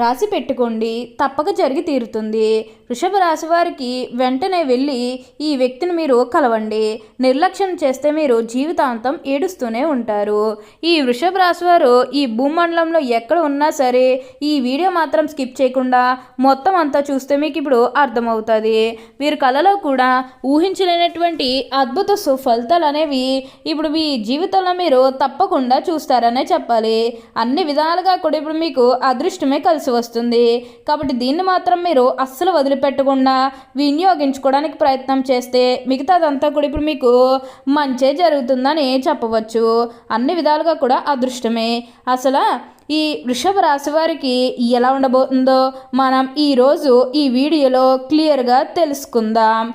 రాసి పెట్టుకోండి. తప్పక జరిగి తీరుతుంది. వృషభ రాశి వారికి వెంటనే వెళ్ళి ఈ వ్యక్తిని మీరు కలవండి. నిర్లక్ష్యం చేస్తే మీరు జీవితాంతం ఏడుస్తూనే ఉంటారు. ఈ వృషభ రాశి వారు ఈ భూమండలంలో ఎక్కడ ఉన్నా సరే ఈ వీడియో మాత్రం స్కిప్ చేయకుండా మొత్తం అంతా చూస్తే మీకు ఇప్పుడు అర్థమవుతుంది. వీరి కళలో కూడా ఊహించలేనటువంటి అద్భుత సుఫలితాలు అనేవి ఇప్పుడు మీ జీవితంలో మీరు తప్పకుండా చూస్తారనే చెప్పాలి. అన్ని విధాలుగా కూడా ఇప్పుడు మీకు అదృష్టమే కలిసి వస్తుంది. కాబట్టి దీన్ని మాత్రం మీరు అస్సలు వదిలిపెట్టకుండా వినియోగించుకోవడానికి ప్రయత్నం చేస్తే మిగతాదంతా కూడా ఇప్పుడు మీకు మంచే జరుగుతుందని చెప్పవచ్చు. అన్ని విధాలుగా కూడా అదృష్టమే. అసలు ఈ వృషభ రాశి వారికి ఎలా ఉండబోతుందో మనం ఈరోజు ఈ వీడియోలో క్లియర్గా తెలుసుకుందాం.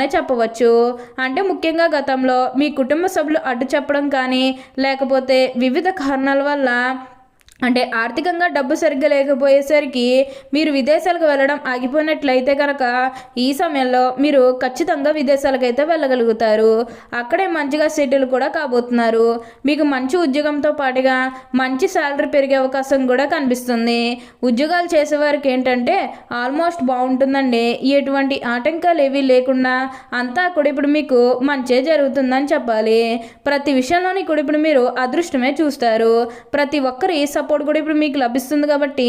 అనే చెప్పవచ్చు. అంటే ముఖ్యంగా గతంలో మీ కుటుంబ సభ్యులు అడ్డు చెప్పడం కానీ లేకపోతే వివిధ కారణాల వల్ల అంటే ఆర్థికంగా డబ్బు సరిగ్గా లేకపోయేసరికి మీరు విదేశాలకు వెళ్ళడం ఆగిపోయినట్లయితే కనుక ఈ సమయంలో మీరు ఖచ్చితంగా విదేశాలకు అయితే వెళ్ళగలుగుతారు. అక్కడే మంచిగా సెటిల్ కూడా కాబోతున్నారు. మీకు మంచి ఉద్యోగంతో పాటుగా మంచి శాలరీ పెరిగే అవకాశం కూడా కనిపిస్తుంది. ఉద్యోగాలు చేసేవారికి ఏంటంటే ఆల్మోస్ట్ బాగుంటుందండి. ఎటువంటి ఆటంకాలు ఏవి లేకుండా అంతా కూడా ఇప్పుడు మీకు మంచే జరుగుతుందని చెప్పాలి. ప్రతి విషయంలోని కూడా ఇప్పుడు మీరు అదృష్టమే చూస్తారు. ప్రతి ఒక్కరి సపోర్ట్ సపోర్ట్ కూడా ఇప్పుడు మీకు లభిస్తుంది కాబట్టి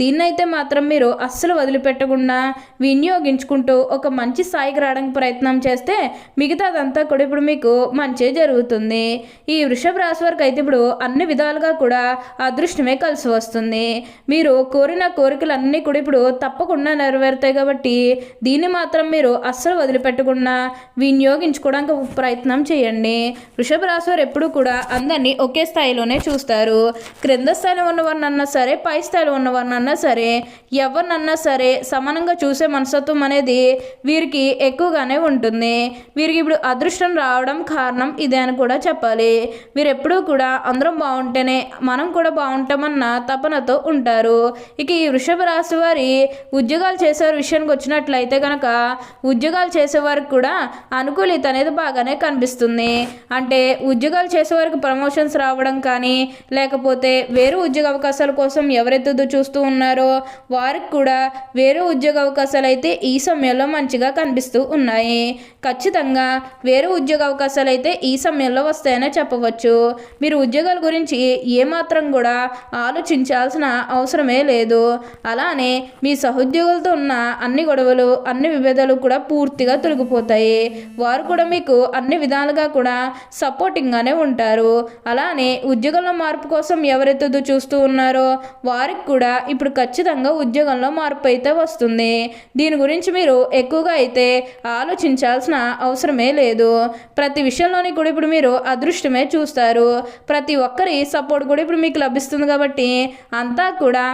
దీన్నైతే మాత్రం మీరు అస్సలు వదిలిపెట్టకుండా వినియోగించుకుంటూ ఒక మంచి స్థాయికి రావడానికి ప్రయత్నం చేస్తే మిగతాదంతా కూడా ఇప్పుడు మీకు మంచి జరుగుతుంది. ఈ వృషభ రాశి వారికి అయితే ఇప్పుడు అన్ని విధాలుగా కూడా అదృష్టమే కలిసి వస్తుంది. మీరు కోరిన కోరికలన్నీ కూడా ఇప్పుడు తప్పకుండా నెరవేరుతాయి కాబట్టి దీన్ని మాత్రం మీరు అస్సలు వదిలిపెట్టకుండా వినియోగించుకోవడానికి ప్రయత్నం చేయండి. వృషభ రాశి వారు ఎప్పుడు కూడా అందరినీ ఒకే స్థాయిలోనే చూస్తారు. క్రింద స్థాయిలో ఉన్నవారినన్నా సరే పై స్థాయిలో ఉన్నవారినన్నా సరే ఎవరినన్నా సరే సమానంగా చూసే మనస్తత్వం అనేది వీరికి ఎక్కువగానే ఉంటుంది. వీరికి ఇప్పుడు అదృష్టం రావడం కారణం ఇదే అని కూడా చెప్పాలి. వీరు ఎప్పుడూ కూడా అందరం బాగుంటేనే మనం కూడా బాగుంటామన్న తపనతో ఉంటారు. ఇక ఈ వృషభ రాశి వారి ఉద్యోగాలు చేసే విషయానికి వచ్చినట్లయితే కనుక ఉద్యోగాలు చేసేవారికి కూడా అనుకూలిత అనేది బాగానే కనిపిస్తుంది. అంటే ఉద్యోగాలు చేసేవారికి ప్రమోషన్స్ రావడం కానీ లేకపోతే వేరు ఉద్యోగ అవకాశాల కోసం ఎవరైతే చూస్తూ ఉన్నారో వారికి కూడా వేరే ఉద్యోగ అవకాశాలు అయితే ఈ సమయంలో మంచిగా కనిపిస్తూ ఉన్నాయి. ఖచ్చితంగా వేరే ఉద్యోగ అవకాశాలు అయితే ఈ సమయంలో వస్తాయనే చెప్పవచ్చు. మీరు ఉద్యోగాల గురించి ఏమాత్రం కూడా ఆలోచించాల్సిన అవసరమే లేదు. అలానే మీ సహోద్యోగులతో ఉన్న అన్ని గొడవలు అన్ని విభేదాలు కూడా పూర్తిగా తొలగిపోతాయి. వారు కూడా మీకు అన్ని విధాలుగా కూడా సపోర్టింగ్గానే ఉంటారు. అలానే ఉద్యోగంలో మార్పు కోసం ఎవరైతే చూస్తూ ఉన్నారో వారికి కూడా ఇప్పుడు ఖచ్చితంగా ఉద్యోగంలో మార్పు అయితే వస్తుంది. దీని గురించి మీరు ఎక్కువగా అయితే ఆలోచించాల్సిన అవసరమే లేదు. ప్రతి విషయంలోని కూడా ఇప్పుడు మీరు అదృష్టమే చూస్తారు. ప్రతి ఒక్కరి సపోర్ట్ కూడా ఇప్పుడు మీకు లభిస్తుంది కాబట్టి అంతా కూడా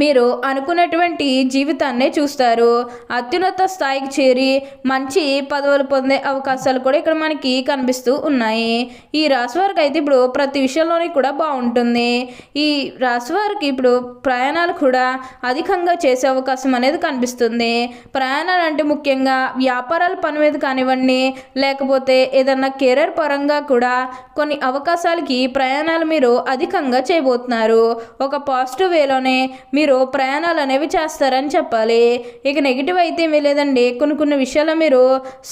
మీరు అనుకున్నటువంటి జీవితాన్నే చూస్తారు. అత్యున్నత స్థాయికి చేరి మంచి పదవులు పొందే అవకాశాలు కూడా ఇక్కడ మనకి కనిపిస్తూ ఉన్నాయి. ఈ రాశి వారికి అయితే ఇప్పుడు ప్రతి విషయంలోని కూడా బాగుంటుంది. ఈ రాశి వారికి ఇప్పుడు ప్రయాణాలు కూడా అధికంగా చేసే అవకాశం అనేది కనిపిస్తుంది. ప్రయాణాలు అంటే ముఖ్యంగా వ్యాపారాల పని మీద కానివ్వండి లేకపోతే ఏదన్నా కెరీర్ పరంగా కూడా కొన్ని అవకాశాలకి ప్రయాణాలు మీరు అధికంగా చేయబోతున్నారు. ఒక పాజిటివ్ వేలోనే మీ మీరు ప్రయాణాలు అనేవి చేస్తారని చెప్పాలి. ఇక నెగిటివ్ అయితే ఏమీ లేదండి. కొన్ని కొన్ని విషయాలు మీరు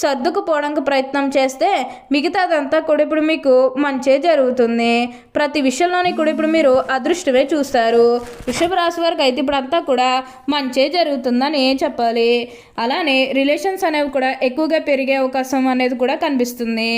సర్దుకుపోవడానికి ప్రయత్నం చేస్తే మిగతాదంతా కూడా ఇప్పుడు మీకు మంచే జరుగుతుంది. ప్రతి విషయంలోని కూడా ఇప్పుడు మీరు అదృష్టమే చూస్తారు. వృషభ రాశి వారికి అయితే ఇప్పుడు అంతా కూడా మంచే జరుగుతుందని చెప్పాలి. అలానే రిలేషన్స్ అనేవి కూడా ఎక్కువగా పెరిగే అవకాశం అనేది కూడా కనిపిస్తుంది.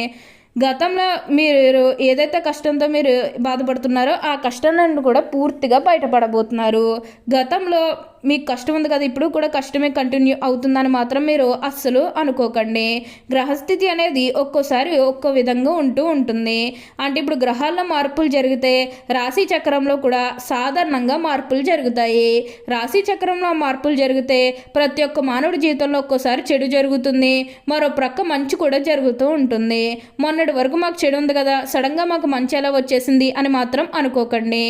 గతంలో మీరు ఏదైతే కష్టంతో మీరు బాధపడుతున్నారో ఆ కష్టం నుండి కూడా పూర్తిగా బయటపడబోతున్నారు. గతంలో మీకు కష్టం ఉంది కదా ఇప్పుడు కూడా కష్టమే కంటిన్యూ అవుతుందని మాత్రం మీరు అస్సలు అనుకోకండి. గ్రహస్థితి అనేది ఒక్కోసారి ఒక్కో విధంగా ఉంటూ ఉంటుంది. అంటే ఇప్పుడు గ్రహాల్లో మార్పులు జరిగితే రాశి చక్రంలో కూడా సాధారణంగా మార్పులు జరుగుతాయి. రాశి చక్రంలో మార్పులు జరిగితే ప్రతి ఒక్క మానవుడి జీవితంలో ఒక్కోసారి చెడు జరుగుతుంది. మరో ప్రక్క మంచి కూడా జరుగుతూ ఉంటుంది. మొన్నటి వరకు మాకు చెడు ఉంది కదా సడన్గా మాకు మంచి ఎలా వచ్చేసింది అని మాత్రం అనుకోకండి.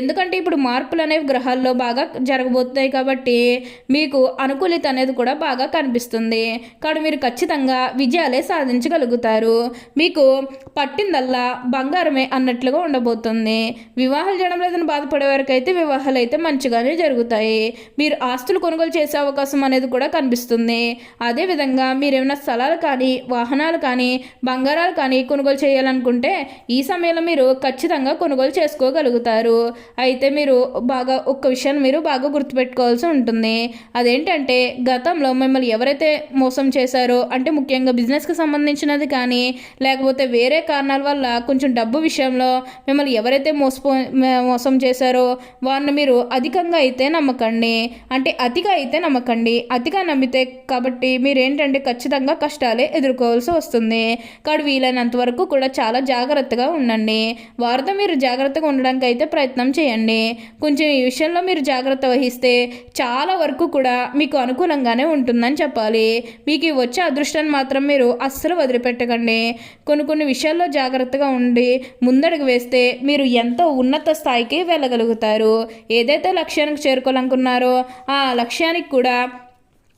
ఎందుకంటే ఇప్పుడు మార్పులు అనేవి గ్రహాల్లో బాగా జరగబోతున్నాయి కాబట్టి మీకు అనుకూలిత అనేది కూడా బాగా కనిపిస్తుంది. కాబట్టి మీరు ఖచ్చితంగా విజయాలే సాధించగలుగుతారు. మీకు పట్టిందల్లా బంగారమే అన్నట్లుగా ఉండబోతుంది. వివాహాలు చేయడం లేదని బాధపడే వరకు అయితే వివాహాలు అయితే మంచిగానే జరుగుతాయి. మీరు ఆస్తులు కొనుగోలు చేసే అవకాశం అనేది కూడా కనిపిస్తుంది. అదేవిధంగా మీరు ఏమైనా స్థలాలు కానీ వాహనాలు కానీ బంగారాలు కానీ కొనుగోలు చేయాలనుకుంటే ఈ సమయంలో మీరు ఖచ్చితంగా కొనుగోలు చేసుకోగలుగుతారు. అయితే మీరు బాగా ఒక్క విషయాన్ని మీరు బాగా చేసుకోవాల్సి ఉంటుంది. అదేంటంటే గతంలో మిమ్మల్ని ఎవరైతే మోసం చేశారో అంటే ముఖ్యంగా బిజినెస్కి సంబంధించినది కానీ లేకపోతే వేరే కారణాల వల్ల కొంచెం డబ్బు విషయంలో మిమ్మల్ని ఎవరైతే మోసపో మోసం చేశారో వారిని మీరు అధికంగా అయితే నమ్మకండి. అంటే అతిగా అయితే నమ్మకండి. అతిగా నమ్మితే కాబట్టి మీరు ఏంటంటే ఖచ్చితంగా కష్టాలే ఎదుర్కోవాల్సి వస్తుంది. కాబట్టి వీలైనంత వరకు కూడా చాలా జాగ్రత్తగా ఉండండి. వారితో మీరు జాగ్రత్తగా ఉండడానికి అయితే ప్రయత్నం చేయండి. కొంచెం ఈ విషయంలో మీరు జాగ్రత్త వహిస్తే చాలా వరకు కూడా మీకు అనుకూలంగానే ఉంటుందని చెప్పాలి. మీకు వచ్చే అదృష్టాన్ని మాత్రం మీరు అస్సలు వదిలిపెట్టకండి. కొన్ని కొన్ని విషయాల్లో జాగ్రత్తగా ఉండి ముందడుగు వేస్తే మీరు ఎంతో ఉన్నత స్థాయికి వెళ్ళగలుగుతారు. ఏదైతే లక్ష్యానికి చేరుకోవాలనుకున్నారో ఆ లక్ష్యానికి కూడా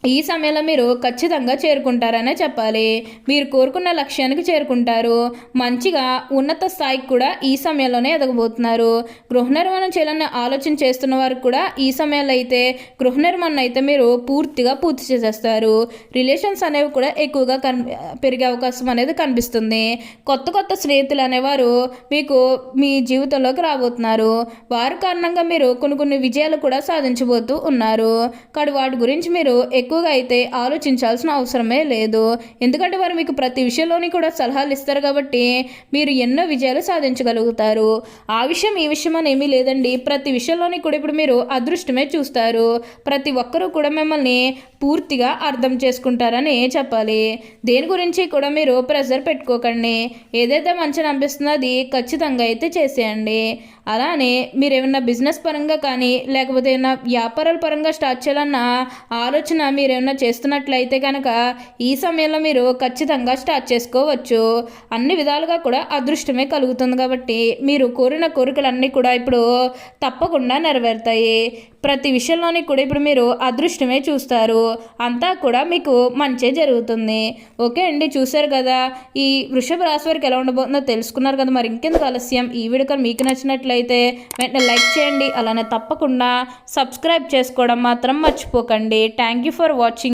ఈ సమయంలో మీరు ఖచ్చితంగా చేరుకుంటారనే చెప్పాలి. మీరు కోరుకున్న లక్ష్యానికి చేరుకుంటారు. మంచిగా ఉన్నత స్థాయికి కూడా ఈ సమయంలోనే ఎదగబోతున్నారు. గృహ నిర్మాణం చేయాలని ఆలోచన చేస్తున్న వారికి కూడా ఈ సమయంలో అయితే గృహ నిర్మాణం అయితే మీరు పూర్తిగా పూర్తి చేసేస్తారు. రిలేషన్స్ అనేవి కూడా ఎక్కువగా కన్ పెరిగే అవకాశం అనేది కనిపిస్తుంది. కొత్త కొత్త స్నేహితులు అనేవారు మీకు మీ జీవితంలోకి రాబోతున్నారు. వారి కారణంగా మీరు కొన్ని కొన్ని విజయాలు కూడా సాధించబోతూ ఉన్నారు. కాబట్టి వాటి గురించి మీరు ఎక్కువగా అయితే ఆలోచించాల్సిన అవసరమే లేదు. ఎందుకంటే వారు మీకు ప్రతి విషయంలోని కూడా సలహాలు ఇస్తారు కాబట్టి మీరు ఎన్నో విజయాలు సాధించగలుగుతారు. ఆ విషయం ఈ విషయం అని ఏమీ లేదండి. ప్రతి విషయంలోని కూడా ఇప్పుడు మీరు అదృష్టమే చూస్తారు. ప్రతి ఒక్కరూ కూడా మిమ్మల్ని పూర్తిగా అర్థం చేసుకుంటారని చెప్పాలి. దేని గురించి కూడా మీరు ప్రెజర్ పెట్టుకోకండి. ఏదైతే మంచిని అనిపిస్తుందో అది ఖచ్చితంగా అయితే చేసేయండి. అలానే మీరు ఏమైనా బిజినెస్ పరంగా కానీ లేకపోతే ఏమైనా వ్యాపారాల పరంగా స్టార్ట్ చేయాలన్న ఆలోచన మీరు ఏమైనా చేస్తున్నట్లయితే కనుక ఈ సమయంలో మీరు ఖచ్చితంగా స్టార్ట్ చేసుకోవచ్చు. అన్ని విధాలుగా కూడా అదృష్టమే కలుగుతుంది కాబట్టి మీరు కోరిన కోరికలన్నీ కూడా ఇప్పుడు తప్పకుండా నెరవేరుతాయి. ప్రతి విషయంలోని కూడా ఇప్పుడు మీరు అదృష్టమే చూస్తారు. అంతా కూడా మీకు మంచే జరుగుతుంది. ఓకే అండి చూశారు కదా? ఈ వృషభ రాశి వారికి ఎలా ఉండబోతుందో తెలుసుకున్నారు కదా. మరి ఇంకెందుకు ఆలస్యం? ఈ వీడియో మీకు నచ్చినట్లయితే వెంటనే లైక్ చేయండి. అలానే తప్పకుండా సబ్స్క్రైబ్ చేసుకోవడం మాత్రం మర్చిపోకండి. Thank you for watching